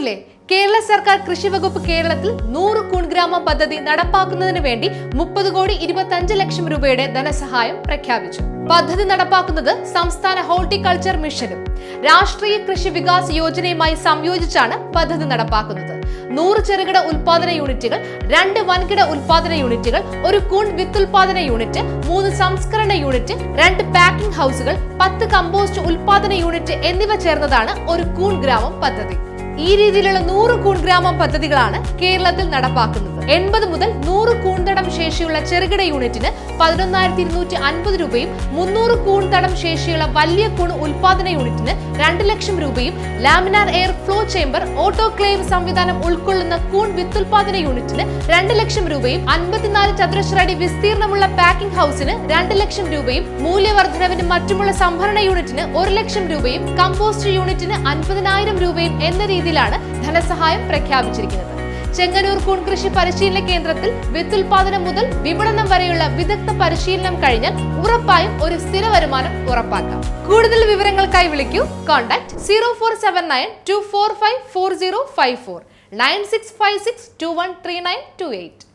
അറിഞ്ഞില്ലേ കേരള സർക്കാർ കൃഷി വകുപ്പ് കേരളത്തിൽ നൂറ് കുൺഗ്രാമ പദ്ധതി നടപ്പാക്കുന്നതിന് വേണ്ടി മുപ്പത് കോടി ഇരുപത്തി ലക്ഷം രൂപയുടെ ധനസഹായം പ്രഖ്യാപിച്ചു. പദ്ധതി നടപ്പാക്കുന്നത് സംസ്ഥാന ഹോർട്ടിക്കൾച്ചർ മിഷനും രാഷ്ട്രീയ കൃഷി വികാസ് യോജനയുമായി സംയോജിച്ചാണ് പദ്ധതി നടപ്പാക്കുന്നത്. നൂറ് ചെറുകിട ഉൽപാദന യൂണിറ്റുകൾ രണ്ട് വൻകിട ഉൽപാദന യൂണിറ്റുകൾ ഒരു കൂൺ വിത്തുൽപാദന യൂണിറ്റ് മൂന്ന് സംസ്കരണ യൂണിറ്റ് രണ്ട് പാക്കിംഗ് ഹൗസുകൾ പത്ത് കമ്പോസ്റ്റ് ഉൽപാദന യൂണിറ്റ് എന്നിവ ചേർന്നതാണ് ഒരു കൂൺ ഗ്രാമം പദ്ധതി. ഈ രീതിയിലുള്ള നൂറ് കൂൺ ഗ്രാമം പദ്ധതികളാണ് കേരളത്തിൽ നടപ്പാക്കുന്നത്. എൺപത് മുതൽ നൂറ് കൂൺതടം ശേഷിയുള്ള ചെറുകിട യൂണിറ്റിന് പതിനൊന്നായിരത്തി ഇരുന്നൂറ്റി അൻപത് രൂപയും മുന്നൂറ് കൂൺതടം ശേഷിയുള്ള വലിയ കൂൺ ഉൽപാദന യൂണിറ്റിന് രണ്ട് ലക്ഷം രൂപയും laminar air flow chamber autoclave സംവിധാനം ഉൾക്കൊള്ളുന്ന കൂൺ വിത്തുൽപാദന യൂണിറ്റിന് രണ്ട് ലക്ഷം രൂപയും അൻപത്തിനാല് ചതുരശ്ര അടി വിസ്തീർണമുള്ള പാക്കിംഗ് ഹൗസിന് രണ്ട് ലക്ഷം രൂപയും മൂല്യവർദ്ധനവിന് മറ്റുമുള്ള സംഭരണ യൂണിറ്റിന് ഒരു ലക്ഷം രൂപയും കമ്പോസ്റ്റ് യൂണിറ്റിന് അൻപതിനായിരം രൂപയും എന്ന രീതിയിലാണ് ധനസഹായം പ്രഖ്യാപിച്ചിരിക്കുന്നത്. ചെങ്ങന്നൂർ കൂൺകൃഷി പരിശീലന കേന്ദ്രത്തിൽ വിത്തുൽപാദനം മുതൽ വിപണനം വരെയുള്ള വിദഗ്ധ പരിശീലനം കഴിഞ്ഞാൽ ഉറപ്പായും ഒരു സ്ഥിര വരുമാനം ഉറപ്പാക്കാം. കൂടുതൽ വിവരങ്ങൾക്കായി വിളിക്കൂ. Contact zero four seven nine two four five four zero five four. Nine six five six two one three nine two eight.